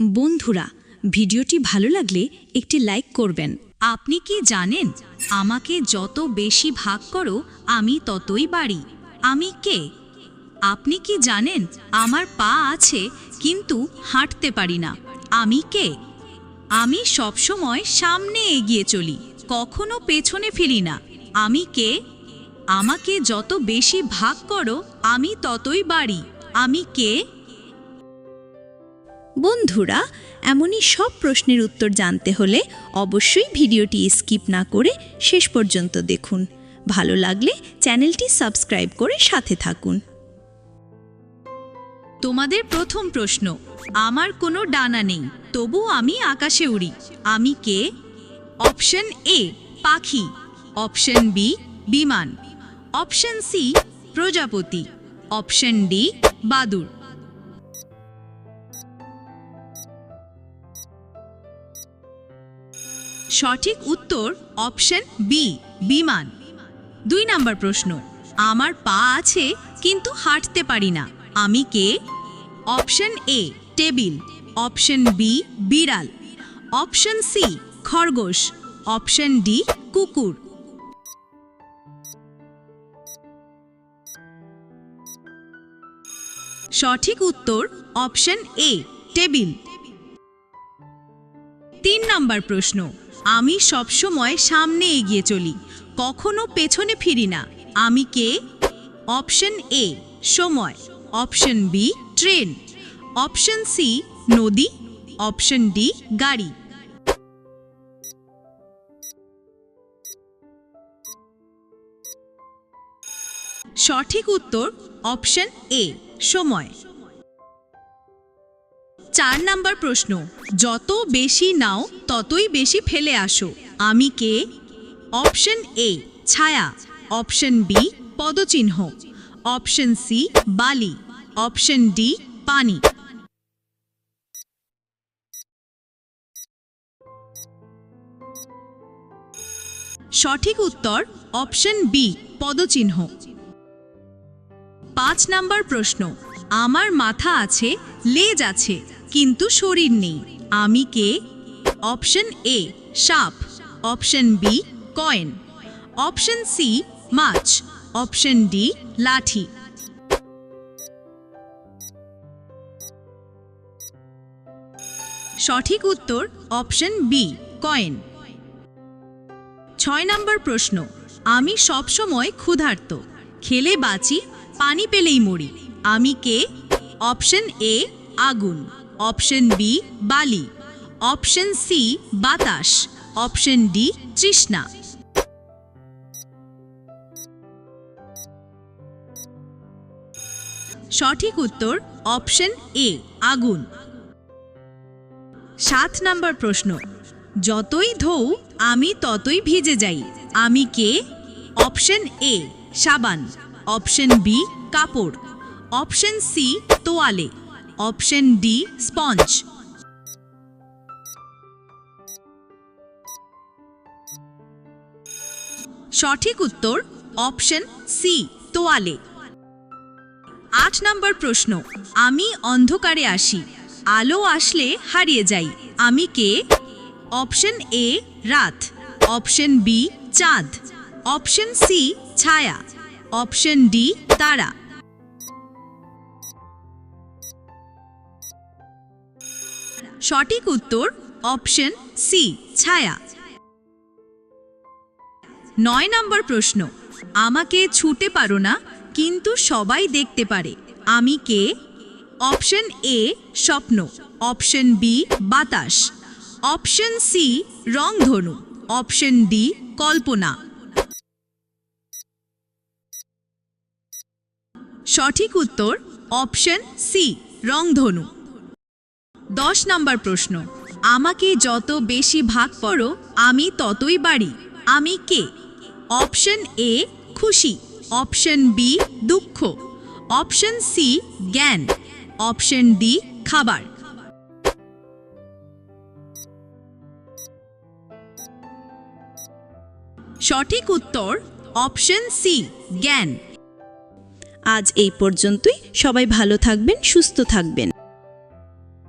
বন্ধুরা, ভিডিওটি ভালো লাগলে একটি লাইক করবেন। আপনি কি জানেন, আমাকে যত বেশি ভাগ করো, আমি ততই বাড়ি। আমি কে? আপনি কি জানেন, আমার পা আছে, কিন্তু হাঁটতে পারি না। আমি কে? আমি সবসময় সামনে এগিয়ে চলি, কখনো পেছনে ফিরি না। আমি কে? আমাকে যত বেশি ভাগ করো, আমি ততই বাড়ি। আমি কে? বন্ধুরা, এমনই সব প্রশ্নের উত্তর জানতে হলে অবশ্যই ভিডিওটি স্কিপ না করে শেষ পর্যন্ত দেখুন। ভালো লাগলে চ্যানেলটি সাবস্ক্রাইব করে সাথে থাকুন। তোমাদের প্রথম প্রশ্ন, আমার কোনো ডানা নেই, তবু আমি আকাশে উড়ি। আমি কে? অপশন এ, পাখি। অপশন বি, বিমান। অপশন সি, প্রজাপতি। অপশন ডি বাদুর সঠিক উত্তর অপশন বি বিমান। দুই নাম্বার প্রশ্ন, আমার পা আছে, কিন্তু হাঁটতে পারি না। আমি কে? Option A table. Option B বিড়াল। অপশন সি খরগোশ। অপশন ডি কুকুর। সঠিক উত্তর অপশন এ টেবিল। তিন নাম্বার প্রশ্ন আমি সবসময় সামনে এগিয়ে চলি, কখনো পেছনে ফিরি না। আমি কে? অপশন এ, সময়। Option B, train. Option C, নদী। অপশন ডি, গাড়ি। সঠিক উত্তর অপশন এ, সময়। চার নাম্বার প্রশ্ন, যত বেশি নাও, ততই বেশি ফেলে আসো। আমি কে? অপশন এ, ছায়া। অপশন বি, পদচিহ্ন। অপশন সি, বালি। অপশন ডি, পানি। সঠিক উত্তর, অপশন বি, পদচিহ্ন। পাঁচ নাম্বার প্রশ্ন, আমার মাথা আছে, লেজ আছে। কিন্তু শরীর নেই। আমি কে? অপশন এ, সাপ। Option B, coin. Option C, মাছ। অপশন ডি, লাঠি। সঠিক উত্তর, অপশন বি, কয়েন। ছয় নম্বর প্রশ্ন। আমি সবসময় ক্ষুধার্ত। খেলে বাঁচি, পানি পেলেই মরি। আমি কে? অপশন এ, আগুন। অপশন বি বালি। অপশন সি বাতাস। অপশন ডি তৃষ্ণা। সঠিক উত্তর, অপশন এ আগুন। সাত নাম্বার প্রশ্ন। যতই ধৌ আমি ততই ভিজে যাই। আমি কে? অপশন এ সাবান। অপশন বি কাপড়। অপশন সি তোয়ালে। অপশন ডি স্পঞ্জ সঠিক উত্তর অপশন সি তোয়ালে। আট নম্বর প্রশ্ন, আমি অন্ধকারে আসি, আলো আসলে হারিয়ে যাই, আমি কে? অপশন এ রাত। অপশন বি চাঁদ। অপশন সি ছায়া। অপশন ডি তারা। সঠিক উত্তর অপশন সি ছায়া। নয় নম্বর প্রশ্ন, আমাকে ছুটে পারো না, কিন্তু সবাই দেখতে পারে। আমি কে? অপশন এ স্বপ্ন। অপশন বি বাতাস। অপশন সি রংধনু। অপশন ডি কল্পনা। সঠিক উত্তর অপশন সি রংধনু। দশ নম্বর প্রশ্ন। আমাকে যত বেশি ভাগ করো, আমি ততই বাড়ি। আমি কে? অপশন এ, খুশি। অপশন বি, দুঃখ। অপশন সি, জ্ঞান। অপশন ডি, খাবার। সঠিক উত্তর, অপশন সি, জ্ঞান। আজ এই পর্যন্তই। সবাই ভালো থাকবেন, সুস্থ থাকবেন।